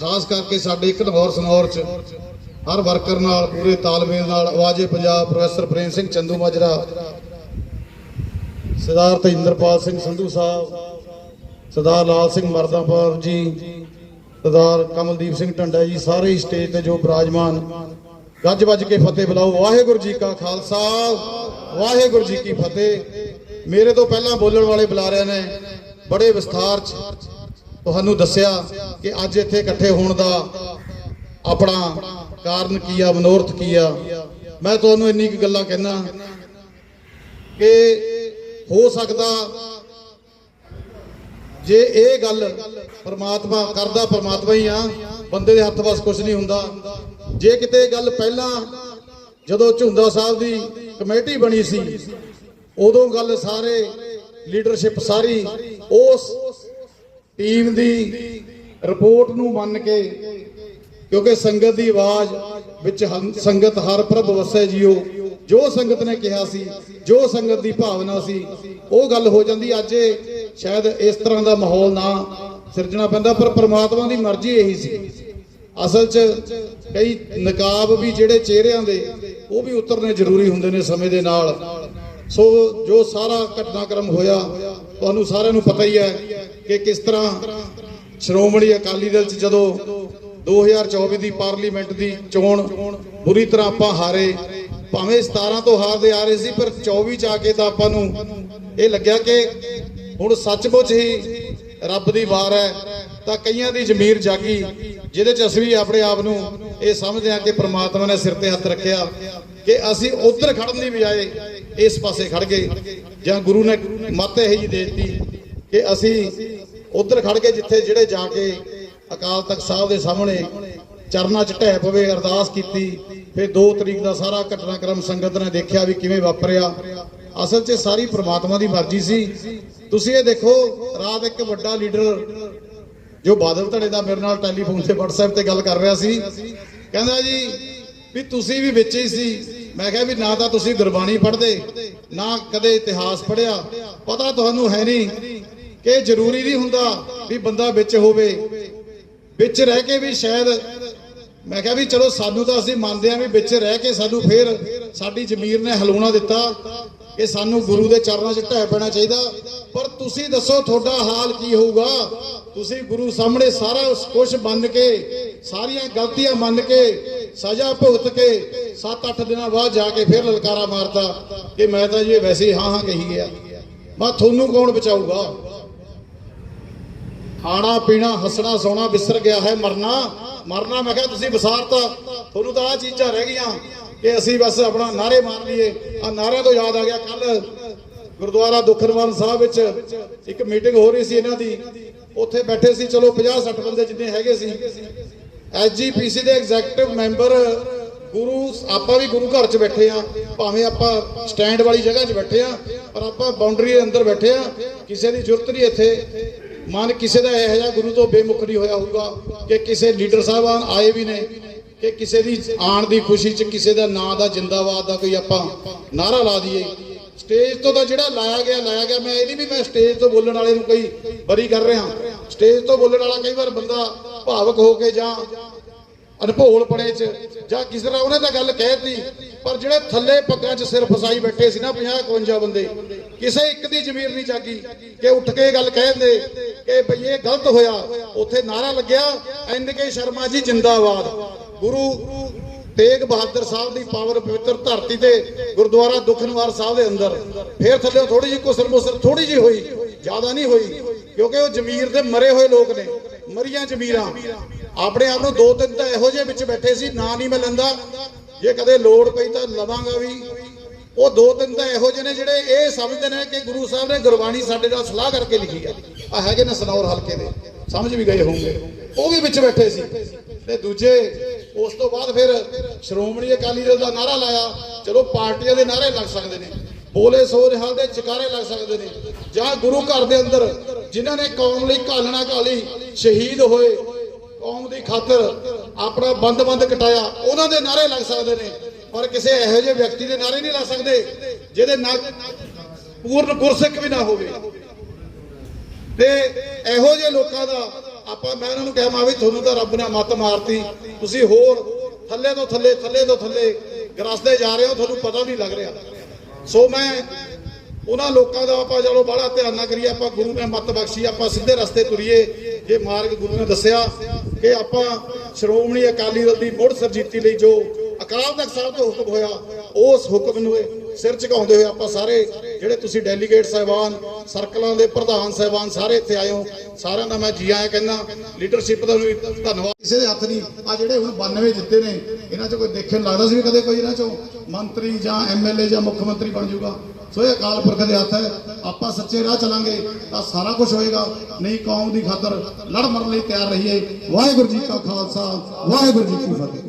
ਖਾਸ ਕਰਕੇ ਸਾਡੇ ਇੱਕ ਨਗੌਰ ਸਨੌਰ ਚ ਹਰ ਵਰਕਰ ਨਾਲ, ਪੂਰੇ ਤਾਲਮੇਲ ਨਾਲ, ਆਵਾਜ਼ੇ ਪੰਜਾਬ, ਪ੍ਰੋਫੈਸਰ ਪ੍ਰੇਮ ਸਿੰਘ ਚੰਦੂ ਮਾਜਰਾ, ਸਰਦਾਰ ਤੇਜਿੰਦਰਪਾਲ ਸਿੰਘ ਸੰਧੂ ਸਾਹਿਬ, ਸਰਦਾਰ ਲਾਲ ਸਿੰਘ ਮਰਦਾਪੁਰ ਜੀ, ਸਰਦਾਰ ਕਮਲਦੀਪ ਸਿੰਘ ਢੰਡਾ ਜੀ, ਸਾਰੇ ਹੀ ਸਟੇਜ ਤੇ ਜੋ ਬਰਾਜਮਾਨ ਗੱਜ ਵੱਜ ਕੇ ਫਤਿਹ ਬੁਲਾਓ। ਵਾਹਿਗੁਰੂ ਜੀ ਕਾ ਖਾਲਸਾ, ਵਾਹਿਗੁਰੂ ਜੀ ਕੀ ਫਤਿਹ। ਮੇਰੇ ਤੋਂ ਪਹਿਲਾਂ ਬੋਲਣ ਵਾਲੇ ਬੁਲਾਰਿਆਂ ਨੇ, ਬੜੇ ਵਿਸਥਾਰ ਚ। ਤੁਹਾਨੂੰ ਦੱਸਿਆ ਕਿ ਅੱਜ ਇੱਥੇ ਇਕੱਠੇ ਹੋਣ ਦਾ ਆਪਣਾ ਕਾਰਨ ਕੀ ਆ, ਮਨੋਰਥ ਕੀ ਆ? ਮੈਂ ਤੁਹਾਨੂੰ ਇੰਨੀ ਕੁ ਗੱਲਾਂ ਕਹਿਣਾ ਕਿ ਹੋ ਸਕਦਾ ਜੇ ਇਹ ਗੱਲ ਪਰਮਾਤਮਾ ਕਰਦਾ, ਪਰਮਾਤਮਾ ਹੀ ਆ, ਬੰਦੇ ਦੇ ਹੱਥ ਵਸ ਕੁਝ ਨਹੀਂ ਹੁੰਦਾ। ਜੇ ਕਿਤੇ ਗੱਲ ਪਹਿਲਾਂ ਜਦੋਂ ਝੁੰਦਾ ਸਾਹਿਬ ਦੀ ਕਮੇਟੀ ਬਣੀ ਸੀ, ਉਦੋਂ ਗੱਲ ਸਾਰੇ ਲੀਡਰਸ਼ਿਪ ਸਾਰੀ ਉਸ ਟੀਮ ਦੀ ਰਿਪੋਰਟ ਨੂੰ ਮੰਨ ਕੇ, ਕਿਉਂਕਿ ਸੰਗਤ ਦੀ ਆਵਾਜ਼ ਵਿੱਚ ਹੰ- ਸੰਗਤ ਹਰ ਪ੍ਰਭ ਵਸੈ ਜੀਓ। ਜੋ ਸੰਗਤ ਨੇ ਕਿਹਾ ਸੀ, ਜੋ ਸੰਗਤ ਦੀ ਭਾਵਨਾ ਸੀ, ਉਹ ਗੱਲ ਹੋ ਜਾਂਦੀ। ਅੱਜ ਸ਼ਾਇਦ ਇਸ ਤਰ੍ਹਾਂ ਦਾ ਮਾਹੌਲ ਨਾ ਸਿਰਜਣਾ ਪੈਂਦਾ, ਪਰ ਪ੍ਰਮਾਤਮਾ ਦੀ ਮਰਜ਼ੀ ਇਹੀ ਸੀ। ਅਸਲ 'ਚ ਕਈ ਨਕਾਬ ਵੀ ਜਿਹੜੇ ਚਿਹਰਿਆਂ ਦੇ, ਉਹ ਵੀ ਉਤਰਨੇ ਜ਼ਰੂਰੀ ਹੁੰਦੇ ਨੇ ਸਮੇਂ ਦੇ ਨਾਲ। ਸੋ ਜੋ ਸਾਰਾ ਘਟਨਾਕ੍ਰਮ ਹੋਇਆ, ਤੁਹਾਨੂੰ ਸਾਰਿਆਂ ਨੂੰ ਪਤਾ ਹੀ ਹੈ ਕਿ ਕਿਸ ਤਰ੍ਹਾਂ ਸ਼੍ਰੋਮਣੀ ਅਕਾਲੀ ਦਲ 'ਚ ਜਦੋਂ 2024 ਦੀ ਪਾਰਲੀਮੈਂਟ ਦੀ ਚੋਣ ਬੁਰੀ ਤਰ੍ਹਾਂ ਆਪਾਂ ਹਾਰੇ, ਭਾਵੇਂ 17 ਤੋਂ ਹਾਰਦੇ ਆ ਰਹੇ ਸੀ, ਪਰ 24 ਚ ਆ ਕੇ ਤਾਂ ਆਪਾਂ ਨੂੰ ਇਹ ਲੱਗਿਆ ਕਿ ਹੁਣ ਸੱਚਮੁੱਚ ਹੀ ਰੱਬ ਦੀ ਵਾਰ ਹੈ। ਤਾਂ ਕਈਆਂ ਦੀ ਜ਼ਮੀਰ ਜਾਗੀ, ਜਿਹਦੇ ਚ ਅਸੀਂ ਵੀ ਆਪਣੇ ਆਪ ਨੂੰ ਇਹ ਸਮਝਦੇ ਹਾਂ ਕਿ ਪ੍ਰਮਾਤਮਾ ਨੇ ਸਿਰ ਤੇ ਹੱਥ ਰੱਖਿਆ ਕਿ ਅਸੀਂ ਉਧਰ ਖੜਨ ਦੀ ਬਜਾਏ ਇਸ ਪਾਸੇ ਖੜ ਗਏ ਜਾਂ ਗੁਰੂ ਨੇ ਮੱਤ ਇਹ ਜੀ ਦੇ ਦਿੱਤੀ ਕਿ ਅਸੀਂ ਉਧਰ ਖੜ ਕੇ ਜਿੱਥੇ ਜਿਹੜੇ ਜਾ ਕੇ ਅਕਾਲ ਤਖਤ ਸਾਹਿਬ ਦੇ ਸਾਹਮਣੇ ਚਰਨਾਂ 'ਚ ਢਹਿ ਪਵੇ, ਅਰਦਾਸ ਕੀਤੀ, ਫਿਰ 2 ਤਰੀਕ ਦਾ ਸਾਰਾ ਘਟਨਾਕ੍ਰਮ ਸੰਗਤ ਨੇ ਦੇਖਿਆ ਵੀ ਕਿਵੇਂ ਵਾਪਰਿਆ। ਅਸਲ 'ਚ ਸਾਰੀ ਪ੍ਰਮਾਤਮਾ ਦੀ ਮਰਜ਼ੀ ਸੀ। ਤੁਸੀਂ ਇਹ ਦੇਖੋ, ਰਾਤ ਇੱਕ ਵੱਡਾ ਲੀਡਰ ਜੋ ਬਾਦਲ ਧੜੇ ਦਾ ਮੇਰੇ ਨਾਲ ਟੈਲੀਫੋਨ ਤੇ WhatsApp ਤੇ ਗੱਲ ਕਰ ਰਿਹਾ ਸੀ, ਕਹਿੰਦਾ ਜੀ ਵੀ ਤੁਸੀਂ ਵੀ ਵਿੱਚ ਹੀ ਸੀ। ਮੈਂ ਕਿਹਾ ਵੀ ਨਾ ਤਾਂ ਤੁਸੀਂ ਗੁਰਬਾਣੀ ਪੜ੍ਹਦੇ, ਨਾ ਕਦੇ ਇਤਿਹਾਸ ਪੜ੍ਹਿਆ। ਪਤਾ ਤੁਹਾਨੂੰ ਹੈ ਨਹੀਂ ਇਹ ਜ਼ਰੂਰੀ ਨਹੀਂ ਹੁੰਦਾ ਵੀ ਬੰਦਾ ਵਿੱਚ ਹੋਵੇ। ਵਿੱਚ ਰਹਿ ਕੇ ਵੀ ਸ਼ਾਇਦ ਮੈਂ ਕਿਹਾ ਵੀ ਚਲੋ ਸਾਨੂੰ ਤਾਂ ਅਸੀਂ ਮੰਨਦੇ ਆਂ ਵੀ ਵਿੱਚ ਰਹਿ ਕੇ ਸਾਨੂੰ ਫੇਰ ਸਾਡੀ ਜ਼ਮੀਰ ਨੇ ਹਲੂਣਾ ਦਿੱਤਾ। ਕਿ ਸਾਨੂੰ ਗੁਰੂ ਦੇ ਚਰਨਾਂ 'ਚ ਢਹਿ ਪੈਣਾ ਚਾਹੀਦਾ। ਪਰ ਤੁਸੀਂ ਦੱਸੋ ਤੁਹਾਡਾ ਹਾਲ ਕੀ ਹੋਊਗਾ? ਤੁਸੀਂ ਗੁਰੂ ਸਾਹਮਣੇ ਸਾਰਾ ਕੁਝ ਮੰਨ ਕੇ, ਸਾਰੀਆਂ ਗਲਤੀਆਂ ਮੰਨ ਕੇ, ਸਜ਼ਾ ਭੁਗਤ ਕੇ 7-8 ਦਿਨਾਂ ਬਾਅਦ ਜਾ ਕੇ ਫਿਰ ਲਲਕਾਰਾ ਮਾਰਤਾ ਕਿ ਮੈਂ ਤਾਂ ਜੀ ਵੈਸੇ ਹਾਂ ਹਾਂ ਕਹੀ ਗਿਆ। ਮੈਂ ਤੁਹਾਨੂੰ ਕੌਣ ਬਚਾਊਗਾ? ਖਾਣਾ ਪੀਣਾ, ਹੱਸਣਾ, ਸੋਣਾ ਵਿਸਰ ਗਿਆ ਹੈ, ਮਰਨਾ। ਮਰਨਾ, ਮੈਂ ਕਿਹਾ ਤੁਸੀਂ ਵਿਸਾਰਤਾ ਤੁਹਾਨੂੰ ਤਾਂ ਆ ਚੀਜ਼ਾਂ ਰਹਿ ਗਈਆਂ ਕਿ ਅਸੀਂ ਬਸ ਆਪਣਾ ਨਾਰੇ ਮਾਰ ਲਈਏ। ਆ ਨਾਰਿਆਂ ਤੋਂ ਯਾਦ ਆ ਗਿਆ ਕੱਲ ਗੁਰਦੁਆਰਾ ਦੁਖਨਵਾਨ ਸਾਹਿਬ ਵਿੱਚ ਇੱਕ ਮੀਟਿੰਗ ਹੋ ਰਹੀ ਸੀ ਇਹਨਾਂ ਦੀ। ਉੱਥੇ ਬੈਠੇ ਸੀ, ਚਲੋ 50 60 ਬੰਦੇ ਜਿੰਨੇ ਹੈਗੇ ਸੀ। ਐਸਜੀਪੀਸੀ ਦੇ ਐਗਜ਼ੈਕਟਿਵ ਮੈਂਬਰ ਗੁਰੂ, ਆਪਾਂ ਵੀ ਗੁਰੂ ਘਰ 'ਚ ਬੈਠੇ ਆ ਭਾਵੇਂ ਆਪਾਂ ਸਟੈਂਡ ਵਾਲੀ ਜਗ੍ਹਾ 'ਚ ਬੈਠੇ ਆ ਪਰ ਆਪਾਂ ਬਾਉਂਡਰੀ ਦੇ ਅੰਦਰ ਬੈਠੇ ਆ ਕਿਸੇ ਦੀ ਜ਼ਰੂਰਤ ਨਹੀਂ ਇੱਥੇ। ਮਨ ਕਿਸੇ ਦਾ ਇਹੋ ਜਿਹਾ ਗੁਰੂ ਤੋਂ ਬੇਮੁਖ ਨਹੀਂ ਹੋਇਆ ਹੋਊਗਾ ਕਿ ਕਿਸੇ ਲੀਡਰ ਸਾਹਿਬਾਨ ਆਏ ਵੀ ਨੇ, ਕਿ ਕਿਸੇ ਦੀ ਆਣ ਦੀ ਖੁਸ਼ੀ 'ਚ ਕਿਸੇ ਦਾ ਨਾਂ ਦਾ ਜਿੰਦਾਬਾਦ ਦਾ ਕੋਈ ਆਪਾਂ ਨਾਰਾ ਲਾ ਦਈਏ। ਸਟੇਜ ਤੋਂ ਤਾਂ ਜਿਹੜਾ ਲਾਇਆ ਗਿਆ ਲਾਇਆ ਗਿਆ, ਮੈਂ ਇਹ ਨਹੀਂ ਵੀ ਮੈਂ ਸਟੇਜ ਤੋਂ ਬੋਲਣ ਵਾਲੇ ਨੂੰ ਕੋਈ ਬਰੀ ਕਰ ਰਿਹਾ। ਸਟੇਜ ਤੋਂ ਬੋਲਣ ਵਾਲਾ ਕਈ ਵਾਰ ਬੰਦਾ ਭਾਵਕ ਹੋ ਕੇ ਜਾਂ ਅਨਭੋਲ ਪਣੇ ਚ ਜਾਂ ਕਿਸੇ ਤਰ੍ਹਾਂ ਉਹਨੇ ਤਾਂ ਗੱਲ ਕਹਿਤੀ ਪਰ ਜਿਹੜੇ ਥੱਲੇ ਪੱਗਾਂ 'ਚ ਸਿਰ ਫਸਾਈ ਬੈਠੇ ਸੀ ਨਾ 50 51 ਬੰਦੇ, ਕਿਸੇ ਇੱਕ ਦੀ ਜ਼ਮੀਰ ਨਹੀਂ ਜਾਗੀ ਕਿ ਉੱਠ ਕੇ ਗੱਲ ਕਹਿ ਦਿੰਦੇ ਕਿ ਭਈ ਇਹ ਗਲਤ ਹੋਇਆ। ਉੱਥੇ ਨਾਰਾ ਲੱਗਿਆ, ਐਨ ਕੇ ਸ਼ਰਮਾ ਜੀ ਜਿੰਦਾਬਾਦ। ਗੁਰੂ ਤੇਗ ਬਹਾਦਰ ਸਾਹਿਬ ਦੀ ਪਾਵਰ ਪਵਿੱਤਰ ਧਰਤੀ ਤੇ ਗੁਰਦੁਆਰਾ ਦੁਖਨਵਾਰ ਸਾਹਿਬ ਦੇ ਅੰਦਰ। ਫੇਰ ਥੱਲੇ ਥੋੜੀ ਜਿਹੀ ਕੁਸਰ ਮੁਸਰ ਥੋੜੀ ਜਿਹੀ ਹੋਈ, ਜ਼ਿਆਦਾ ਨਹੀਂ ਹੋਈ, ਕਿਉਂਕਿ ਉਹ ਜ਼ਮੀਰ ਦੇ ਮਰੇ ਹੋਏ ਲੋਕ ਨੇ, ਮਰੀਆਂ ਜ਼ਮੀਰਾਂ। ਆਪਣੇ ਆਪ ਨੂੰ ਦੋ ਤਿੰਨ ਤਾਂ ਇਹੋ ਜਿਹੇ ਵਿੱਚ ਬੈਠੇ ਸੀ, ਨਾਂ ਨਹੀਂ ਮੈਂ ਲੈਂਦਾ। ਜੇ ਕਦੇ ਲੋੜ ਪਈ ਤਾਂ ਲਵਾਂਗਾ ਵੀ। ਉਹ ਦੋ ਤਿੰਨ ਤਾਂ ਇਹੋ ਜਿਹੇ ਨੇ ਜਿਹੜੇ ਇਹ ਸਮਝਦੇ ਨੇ ਕਿ ਗੁਰੂ ਸਾਹਿਬ ਨੇ ਗੁਰਬਾਣੀ ਸਾਡੇ ਨਾਲ ਸਲਾਹ ਕਰਕੇ ਲਿਖੀ ਆ। ਆ ਹੈਗੇ ਨੇ ਸਨੌਰ ਹਲਕੇ ਦੇ, ਸਮਝ ਵੀ ਗਏ ਹੋਣਗੇ ਉਹ ਵੀ ਵਿੱਚ ਬੈਠੇ ਸੀ। ਤੇ ਦੂਜੇ, ਉਸ ਤੋਂ ਬਾਅਦ ਫਿਰ ਸ਼੍ਰੋਮਣੀ ਅਕਾਲੀ ਦਲ ਦਾ ਨਾਰਾ ਲਾਇਆ। ਚਲੋ ਪਾਰਟੀਆਂ ਦੇ ਨਾਰੇ ਲੱਗ ਸਕਦੇ ਨੇ, ਬੋਲੇ ਸੋ ਨਿਹਾਲ ਦੇ ਚਕਾਰੇ ਲੱਗ ਸਕਦੇ ਨੇ, ਜਾਂ ਗੁਰੂ ਘਰ ਦੇ ਅੰਦਰ ਜਿਨ੍ਹਾਂ ਨੇ ਕੌਮ ਲਈ ਘਾਲਣਾ ਘਾਲੀ ਸ਼ਹੀਦ ਹੋਏ, ਕੌਮ ਦੀ ਖਾਤਰ ਆਪਣਾ ਬੰਦ-ਬੰਦ ਕਟਾਇਆ, ਉਹਨਾਂ ਦੇ ਨਾਰੇ ਲੱਗ ਸਕਦੇ ਨੇ। ਪਰ ਕਿਸੇ ਇਹੋ ਜਿਹੇ ਵਿਅਕਤੀ ਦੇ ਨਾਰੇ ਨਹੀਂ ਲੱਗ ਸਕਦੇ, ਜਿਹਦੇ ਨਾਲ ਪੂਰਨ ਗੁਰਸਿੱਖ ਵੀ ਨਾ ਹੋਵੇ। ਤੇ ਇਹੋ ਜਿਹੇ ਲੋਕਾਂ ਦਾ ਆਪਾਂ ਮੈਂ ਇਹਨਾਂ ਨੂੰ ਕਿਹਾ, ਮੈਂ ਵੀ ਤੁਹਾਨੂੰ ਤਾਂ ਰੱਬ ਨੇ ਮੱਤ ਮਾਰਤੀ। ਤੁਸੀਂ ਹੋਰ ਥੱਲੇ ਤੋਂ ਥੱਲੇ ਥੱਲੇ ਤੋਂ ਥੱਲੇ ਗਰਸਦੇ ਜਾ ਰਹੇ ਹੋ, ਤੁਹਾਨੂੰ ਪਤਾ ਨਹੀਂ ਲੱਗ ਰਿਹਾ। ਸੋ ਮੈਂ ਉਹਨਾਂ ਲੋਕਾਂ ਦਾ ਆਪਾਂ ਚਲੋ ਬੜਾ ਧਿਆਨ ਨਾ ਕਰੀਏ, ਆਪਾਂ ਗੁਰੂ ਨੇ ਮੱਤ ਬਖਸ਼ੀ, ਆਪਾਂ ਸਿੱਧੇ ਰਸਤੇ ਤੁਰੀਏ। ਜੇ ਮਾਰਗ ਗੁਰੂ ਨੇ ਦੱਸਿਆ ਕਿ ਆਪਾਂ ਸ਼੍ਰੋਮਣੀ ਅਕਾਲੀ ਦਲ ਦੀ ਮੁੜ ਸਰਜੀਤੀ ਲਈ ਜੋ ਅਕਾਲ ਤਖਤ ਸਾਹਿਬ ਤੋਂ ਹੁਕਮ ਹੋਇਆ, ਉਸ ਹੁਕਮ ਨੂੰ ਸਿਰ ਝੁਕਾਉਂਦੇ ਹੋਏ ਆਪਾਂ ਸਾਰੇ ਜਿਹੜੇ ਤੁਸੀਂ ਡੈਲੀਗੇਟ ਸਾਹਿਬਾਨ, ਸਰਕਲਾਂ ਦੇ ਪ੍ਰਧਾਨ ਸਾਹਿਬਾਨ ਸਾਰੇ ਇੱਥੇ ਆਏ ਹੋ, ਸਾਰਿਆਂ ਦਾ ਮੈਂ ਜੀ ਆਇਆਂ ਕਹਿੰਦਾ ਲੀਡਰਸ਼ਿਪ ਦਾ ਵੀ ਧੰਨਵਾਦ। ਕਿਸੇ ਦੇ ਹੱਥ ਨਹੀਂ। ਆ ਜਿਹੜੇ ਹੁਣ 92 ਜਿੱਤੇ ਨੇ, ਇਹਨਾਂ 'ਚ ਕੋਈ ਦੇਖਣ ਲੱਗਦਾ ਸੀ ਵੀ ਕਦੇ ਕੋਈ ਇਹਨਾਂ 'ਚੋਂ ਮੰਤਰੀ ਜਾਂ ਐਮਐਲਏ ਜਾਂ ਮੁੱਖ ਮੰਤਰੀ ਬਣ ਜਾਊਗਾ। ਸੋ ਇਹ ਅਕਾਲ ਪੁਰਖ ਦੇ ਹੱਥ ਹੈ। ਆਪਾਂ ਸੱਚੇ ਰਾਹ ਚੱਲਾਂਗੇ, ਤਾਂ ਸਾਰਾ ਕੁਝ ਹੋਏਗਾ। ਨਹੀਂ, ਕੌਮ ਦੀ ਖਾਤਰ ਲੜ ਮਰਨ ਲਈ ਤਿਆਰ ਰਹੀਏ। ਵਾਹਿਗੁਰੂ ਜੀ ਕਾ ਖਾਲਸਾ, ਵਾਹਿਗੁਰੂ ਜੀ ਕੀ ਫਤਿਹ।